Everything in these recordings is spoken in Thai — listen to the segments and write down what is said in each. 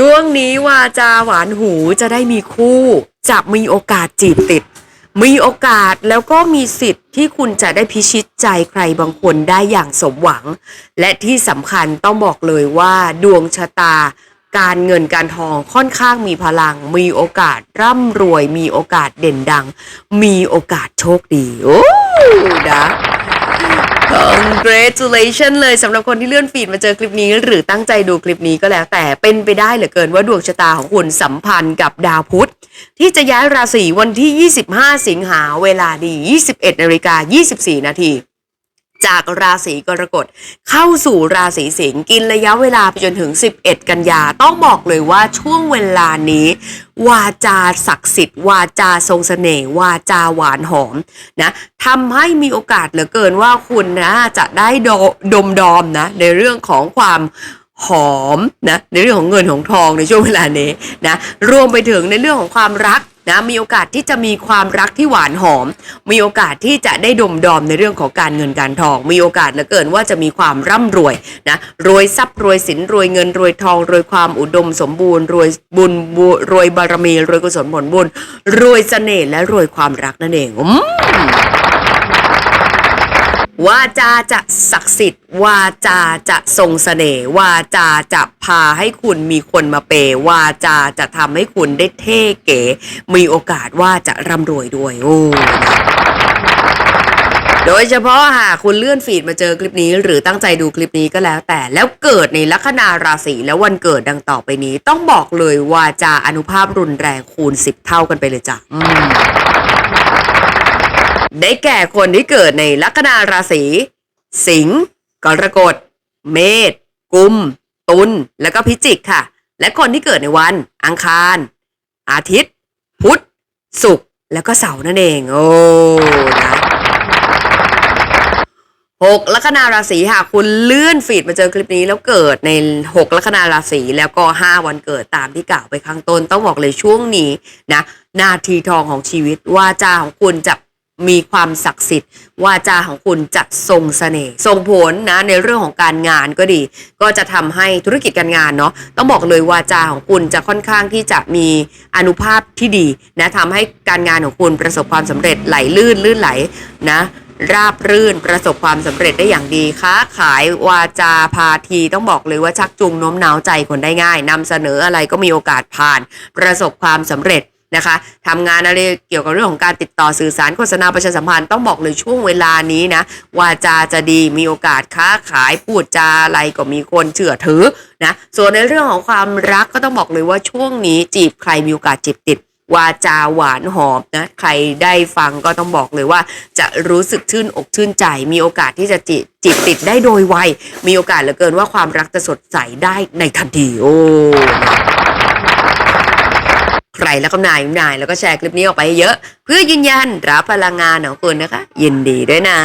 ช่วงนี้วาจาหวานหูจะได้มีคู่จะมีโอกาสจีบติด มีโอกาสแล้วก็มีสิทธิ์ที่คุณจะได้พิชิตใจใครบางคนได้อย่างสมหวัง และที่สำคัญต้องบอกเลยว่าดวงชะตา การเงินการทองค่อนข้างมีพลัง มีโอกาสร่ำรวย มีโอกาสเด่นดัง มีโอกาสโชคดี โอ้นะ congratulation เลยสำหรับคนที่เลื่อนฟีดมาเจอคลิปนี้ หรือตั้งใจดูคลิปนี้ก็แล้ว แต่เป็นไปได้เหลือเกินว่าดวงชะตาของคุณสัมพันธ์กับดาวพุธ ที่จะย้ายราศีวันที่ 25 สิงหาเวลาดี 21นาฬิกา24 นาที จากราศีกรกฎเข้าสู่ราศีสิงห์กินระยะเวลาไปจนถึง 11 กันยา ต้องบอกเลยว่าช่วงเวลานี้ วาจาศักดิ์สิทธิ์ วาจาทรงเสน่ห์วาจาหวานหอมนะทำให้มีโอกาสเหลือเกินว่าคุณนะจะได้ดดมดอมนะในเรื่องของความหอมนะในเรื่องของเงินของทองในช่วงเวลานี้นะรวมไปถึงในเรื่องของความรัก นะมีโอกาสที่จะมีความรักที่หวานหอม มีโอกาสที่จะได้ดมดอมในเรื่องของการเงินการทอง มีโอกาสเหลือเกินว่าจะมีความร่ำรวยนะรวยทรัพย์รวยสินรวยเงินรวยทองรวยความอุดมสมบูรณ์รวยบุญรวยบารมีรวยกุศลผลบุญรวยเสน่ห์และรวยความรักนั่นเองอืม วาจาจะศักดิ์สิทธิ์ วาจาจะทรงเสน่ห์วาจาจะพาให้คุณมีคนมาเป วาจาจะทำให้คุณได้เท่เก๋ มีโอกาสว่าจะร่ำรวยด้วยโอ้นะโดยเฉพาะหากคุณเลื่อนฟีดมาเจอคลิปนี้ หรือตั้งใจดูคลิปนี้ก็แล้วแต่แล้วเกิดในลัคนาราศีและวันเกิดดังต่อไปนี้ ต้องบอกเลยวาจาอนุภาพรุนแรงคูณสิบเท่ากันไปเลยจ้ะ ได้แก่คนที่เกิดในลัคนาราศี สิงห์กรกฎ เมษกุม ตุลแล้วก็พิจิกค่ะ และคนที่เกิดในวัน อังคาร อาทิตย์ พุธศุกร์แล้วก็เสาร์นั่นเอง โอ้นะหกลัคนาราศีค่ะ คุณเลื่อนฟีดมาเจอคลิปนี้แล้วเกิดในหกลัคนาราศีแล้วก็ห้าวันเกิดตามที่กล่าวไปข้างต้น ต้องบอกเลยช่วงนี้นะนาทีทองของชีวิตว่าจาของคุณจะ มีความศักดิ์สิทธิ์วาจาของคุณจะทรงเสน่ห์ส่งผลนะในเรื่องของการงานก็ดี ก็จะทำให้ธุรกิจการงานเนาะต้องบอกเลยวาจาของคุณจะค่อนข้างที่จะมีอนุภาพที่ดีนะทำให้การงานของคุณประสบความสำเร็จไหลลื่นลื่นไหลนะราบรื่นประสบความสำเร็จได้อย่างดีค้าขายวาจาพาทีต้องบอกเลยว่าชักจูงโน้มน้าวใจคนได้ง่ายนำเสนออะไรก็มีโอกาสผ่าน ประสบความสำเร็จ นะคะทำงานอะไรเกี่ยวกับเรื่องของการติดต่อสื่อสารโฆษณาประชาสัมพันธ์ต้องบอกเลยช่วงเวลานี้นะวาจาจะดีมีโอกาสค้าขายพูดจาอะไรก็มีคนเชื่อถือนะส่วนในเรื่องของความรักก็ต้องบอกเลยว่าช่วงนี้จีบใครมีโอกาสจีบติดวาจาหวานหอมนะใครได้ฟังก็ต้องบอกเลยว่า จะรู้สึกชื่นอกชื่นใจ มีโอกาสที่จะจิจิตติดได้โดยไวมีโอกาสเหลือเกินว่าความรักจะสดใสได้ในทันทีโอ้ ใครแล้วก็นายนาย แล้วก็แชร์คลิปนี้ออกไปให้เยอะ เพื่อยืนยันรับพลังงานของคุณนะคะ ยินดีด้วยนะ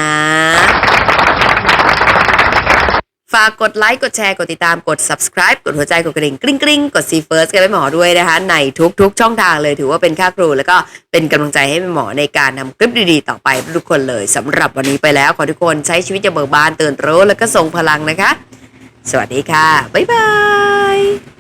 ฝากกดไลค์ กดแชร์ กดติดตาม กด subscribe กดหัวใจ กดกระดิ่งกริ๊งกริ๊งกด see first กันไปหมอด้วยนะคะ ในทุกๆ ช่องทางเลยถือว่าเป็นค่าครู แล้วก็เป็นกำลังใจให้แม่หมอในการนำคลิปดีๆ ต่อไปทุกคนเลยสำหรับวันนี้ไปแล้วขอทุกคนใช้ชีวิตอย่างเบิกบานตื่นรู้แล้วก็ทรงพลังนะคะ สวัสดีค่ะ บ๊ายบาย